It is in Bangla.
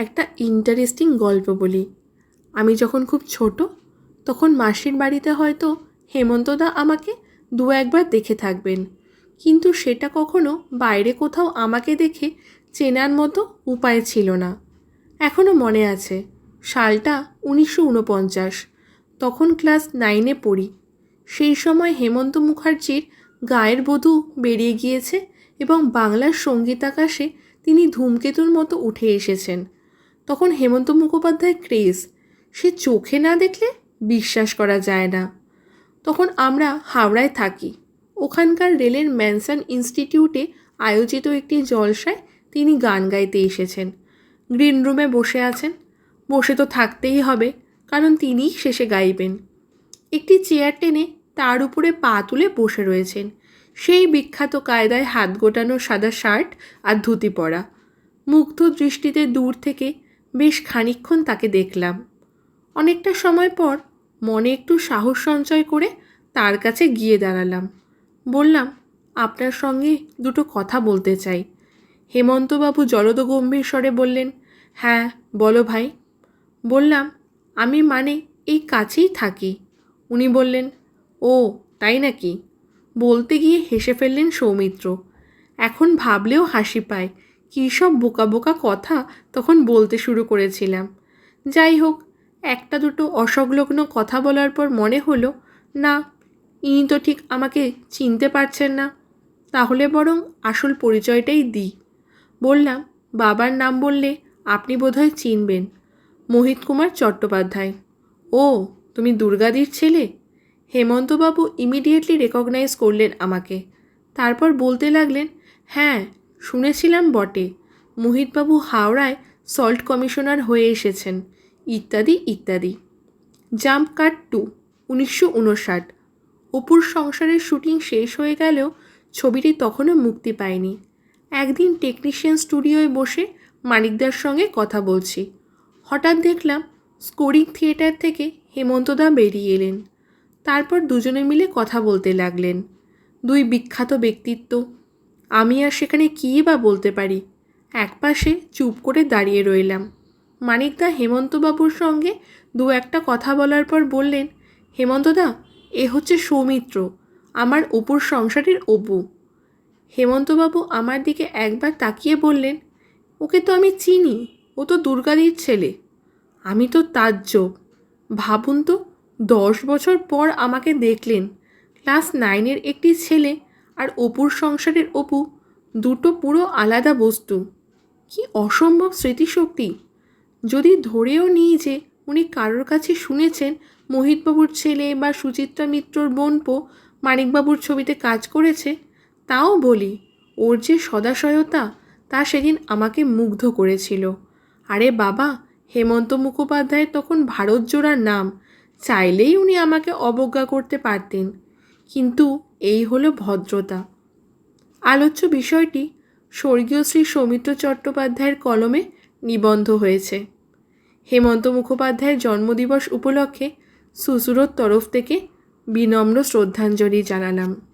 একটা ইন্টারেস্টিং গল্প বলি। আমি যখন খুব ছোট, তখন মাসির বাড়িতে হয়তো হেমন্তদা আমাকে দু একবার দেখে থাকবেন। কিন্তু সেটা কখনো বাইরে কোথাও আমাকে দেখে চেনার মতো উপায় ছিল না। এখনও মনে আছে, সালটা উনিশশো উনপঞ্চাশ, তখন ক্লাস নাইনে পড়ি। সেই সময় হেমন্ত মুখার্জির গায়ের বধূ বেরিয়ে গিয়েছে এবং বাংলার সঙ্গীতাকাশে তিনি ধূমকেতুর মতো উঠে এসেছেন। তখন হেমন্ত মুখোপাধ্যায় ক্রেজ। সে চোখে না দেখলে বিশ্বাস করা যায় না। তখন আমরা হাওড়ায় থাকি। ওখানকার রেলের ম্যানসান ইনস্টিটিউটে আয়োজিত একটি জলসায় তিনি গান গাইতে এসেছেন। গ্রিন রুমে বসে আছেন। বসে তো থাকতেই হবে, কারণ তিনিই শেষে গাইবেন। একটি চেয়ার টেনে তার উপরে পা তুলে বসে রয়েছেন। সেই বিখ্যাত কায়দায় হাত গোটানো সাদা শার্ট আর ধুতি পরা। মুগ্ধ দৃষ্টিতে দূর থেকে বেশ খানিকক্ষণ তাকে দেখলাম। অনেকটা সময় পর মনে একটু সাহস সঞ্চয় করে তার কাছে গিয়ে দাঁড়ালাম। বললাম, আপনার সঙ্গে দুটো কথা বলতে চাই। হেমন্তবাবু জলদ গম্ভীর স্বরে বললেন হ্যাঁ বলো ভাই। বললাম, আমি মানে এই কাছেই থাকি। উনি বললেন, ও, তাই নাকি? বলতে গিয়ে হেসে ফেললেন সৌমিত্র। এখন ভাবলেও হাসি পায় কী সব বোকা বোকা কথা তখন বলতে শুরু করেছিলাম। যাই হোক, একটা দুটো অসংলগ্ন কথা বলার পর মনে হলো, না, ইনি তো ঠিক আমাকে চিনতে পারছেন না। তাহলে বরং আসল পরিচয়টাই দিই। বললাম, বাবার নাম বললে আপনি বোধহয় চিনবেন। মোহিত কুমার চট্টোপাধ্যায়। ও, তুমি দুর্গাদির ছেলে? হেমন্তবাবু ইমিডিয়েটলি রেকগনাইজ করলেন আমাকে। তারপর বলতে লাগলেন হ্যাঁ শুনেছিলাম বটে। মোহিতবাবু হাওড়ায় সল্ট কমিশনার হয়ে এসেছেন। ইত্যাদি ইত্যাদি। জাম্প কাট টু, উনিশশো উনষাট। অপুর সংসারের শুটিং শেষ হয়ে গেলেও ছবিটি তখনও মুক্তি পায়নি। একদিন টেকনিশিয়ান স্টুডিওয় বসে মানিকদার সঙ্গে কথা বলছি। হঠাৎ দেখলাম স্কোরিং থিয়েটার থেকে হেমন্তদা বেরিয়ে এলেন। তারপর দুজনে মিলে কথা বলতে লাগলেন। দুই বিখ্যাত ব্যক্তিত্ব আমি আর সেখানে কী বা বলতে পারি? একপাশে চুপ করে দাঁড়িয়ে রইলাম। মানিকদা হেমন্তবাবুর সঙ্গে দু একটা কথা বলার পর বললেন, হেমন্তদা, এ হচ্ছে সৌমিত্র, আমার অপুর সংসারের অপু হেমন্তবাবু আমার দিকে একবার তাকিয়ে বললেন, ওকে তো আমি চিনি, ও তো দুর্গাদির ছেলে। আমি তো তাজ্জব। ভাবুন তো, দশ বছর পর আমাকে দেখলেন। ক্লাস নাইনের একটি ছেলে আর অপুর সংসারের অপু দুটো পুরো আলাদা বস্তু। কি অসম্ভব স্মৃতিশক্তি। যদি ধরেও নিই যে উনি কারোর কাছে শুনেছেন মোহিতবাবুর ছেলে বা সুচিত্রা মিত্রর বোনপো মানিকবাবুর ছবিতে কাজ করেছে, তাও বলি, ওর যে সদাশয়তা তা সেদিন আমাকে মুগ্ধ করেছিল। আরে বাবা, হেমন্ত মুখোপাধ্যায় তখন ভারত জোড়ার নাম, চাইলেই উনি আমাকে অবজ্ঞা করতে পারতেন। কিন্তু এই হলো ভদ্রতা। আলোচ্য বিষয়টি স্বর্গীয় শ্রী সৌমিত্র চট্টোপাধ্যায়ের কলমে নিবন্ধ হয়েছে। হেমন্ত মুখোপাধ্যায়ের জন্মদিবস উপলক্ষে সুসুরোর তরফ থেকে বিনম্র শ্রদ্ধাঞ্জলি জানালাম।